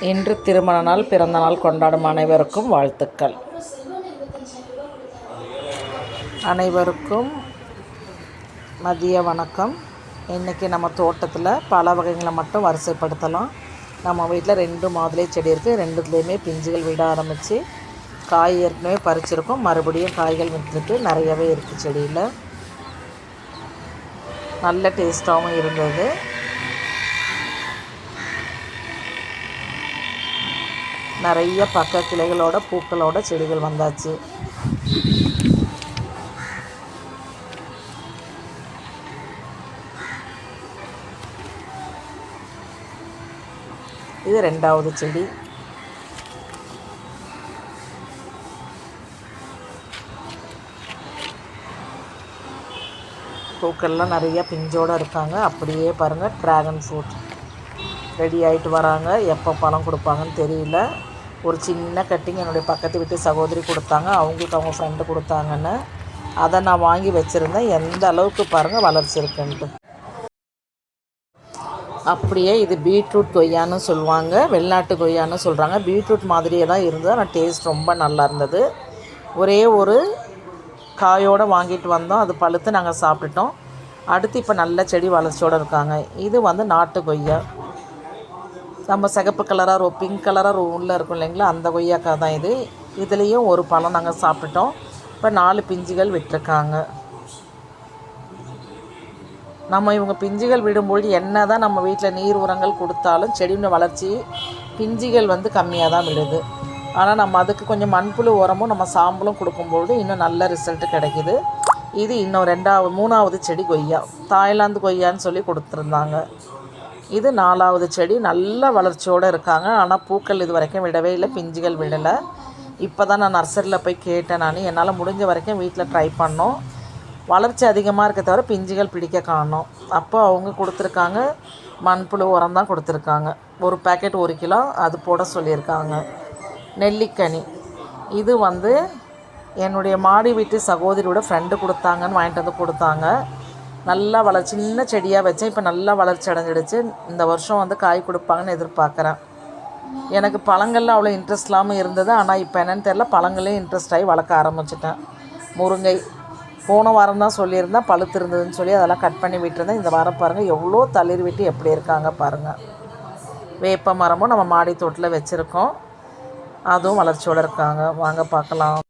இன்று திருமண நாள் பிறந்த நாள் கொண்டாடும் அனைவருக்கும் வாழ்த்துக்கள். அனைவருக்கும் மதிய வணக்கம். இன்றைக்கி நம்ம தோட்டத்தில் பல வகைகளை மட்டும் வரிசைப்படுத்தலாம். நம்ம வீட்டில் ரெண்டு மாதுளை செடி இருக்குது ரெண்டுத்துலேயுமே பிஞ்சுகள் விட ஆரம்பித்து காய் ஏற்கனவே பறிச்சிருக்கோம். மறுபடியும் காய்கள் விற்றுட்டு நிறையவே இருக்குது செடியில். நல்ல டேஸ்ட்டாகவும் இருந்தது. நிறைய பக்க கிளைகளோட பூக்களோட செடிகள் வந்தாச்சு. இது ரெண்டாவது செடி. பூக்கள்லாம் நிறைய பிஞ்சோடு இருக்காங்க. அப்படியே பாருங்கள் ட்ராகன் ஃப்ரூட் ரெடி ஆகிட்டு வராங்க. எப்போ பழம் கொடுப்பாங்கன்னு தெரியல. ஒரு சின்ன கட்டிங் என்னுடைய பக்கத்து வீட்டு சகோதரி கொடுத்தாங்க. அவங்களுக்கு அவங்க ஃப்ரெண்டு கொடுத்தாங்கன்னு. அதை நான் வாங்கி வச்சுருந்தேன். எந்த அளவுக்கு பாருங்கள் வளர்ச்சி இருக்குன்ட்டு. அப்படியே இது பீட்ரூட் கொய்யான்னு சொல்லுவாங்க. வெளிநாட்டு கொய்யான்னு சொல்கிறாங்க பீட்ரூட் மாதிரியே தான் இருந்தது. ஆனால் டேஸ்ட் ரொம்ப நல்லா இருந்தது. ஒரே ஒரு காயோடு வாங்கிட்டு வந்தோம். அது பழுத்து நாங்கள் சாப்பிட்டுட்டோம். அடுத்து இப்போ நல்ல செடி வளர்ச்சியோடு இருக்காங்க. இது வந்து நாட்டு கொய்யா. நம்ம சிகப்பு கலராக ரோ பிங்க் கலராக உள்ளே இருக்கும் இல்லைங்களா? அந்த கொய்யாக்காய் தான் இது. இதுலேயும் ஒரு பழம் நாங்கள் சாப்பிட்டுட்டோம். இப்போ நாலு பிஞ்சுகள் விட்டுருக்காங்க. நம்ம இவங்க பிஞ்சுகள் விடும்பொழுது என்ன தான் நம்ம வீட்டில் நீர் உரங்கள் கொடுத்தாலும் செடியின் வளர்ச்சி பிஞ்சுகள் வந்து கம்மியாக தான் விடுது ஆனால் நம்ம அதுக்கு கொஞ்சம் மண்புழு உரமும் நம்ம சாம்பலும் கொடுக்கும்பொழுது இன்னும் நல்ல ரிசல்ட்டு கிடைக்கிது. இது இன்னும் ரெண்டாவது மூணாவது செடி கொய்யா. தாய்லாந்து கொய்யான்னு சொல்லி கொடுத்துருந்தாங்க. இது நாலாவது செடி. நல்ல வளர்ச்சியோடு இருக்காங்க. ஆனால் பூக்கள் இது வரைக்கும் விடவே இல்லை. பிஞ்சுகள் விடலை. இப்போ தான் நான் நர்சரியில் போய் கேட்டேன் நான். என்னால் முடிஞ்ச வரைக்கும் வீட்டில் ட்ரை பண்ணோம். வளர்ச்சி அதிகமாக இருக்க தவிர பிஞ்சுகள் பிடிக்க காணும் அப்போ அவங்க கொடுத்துருக்காங்க. மண்புழு உரம் தான் கொடுத்துருக்காங்க. ஒரு பேக்கெட் ஒரு கிலோ அது போட சொல்லியிருக்காங்க. நெல்லிக்கனி. இது வந்து என்னுடைய மாடி வீட்டு சகோதரியோட ஃப்ரெண்டு கொடுத்தாங்கன்னு வாங்கிட்டு வந்து கொடுத்தாங்க. நல்லா வளர் சின்ன செடியாக வச்சேன். இப்போ நல்லா வளர்ச்சி அடைஞ்சிடுச்சு. இந்த வருஷம் வந்து காய் கொடுப்பாங்கன்னு எதிர்பார்க்குறேன். எனக்கு பழங்களில் அவ்வளோ இன்ட்ரெஸ்ட் இல்லாமல் இருந்தது. ஆனால் இப்போ என்னென்னு தெரில பழங்களையும் இன்ட்ரெஸ்ட் ஆகி வளர்க்க ஆரம்பிச்சிட்டேன். முருங்கை போன வாரம் தான் சொல்லியிருந்தேன். பழுத்து இருந்ததுன்னு சொல்லி அதெல்லாம் கட் பண்ணி விட்டுருந்தேன். இந்த வாரம் பாருங்கள் எவ்வளோ தளிர் விட்டு எப்படி இருக்காங்க பாருங்கள் வேப்ப மரமும் நம்ம மாடி தோட்டில் வச்சுருக்கோம். அதுவும் வளர்ச்சியோடு இருக்காங்க. வாங்க பார்க்கலாம்.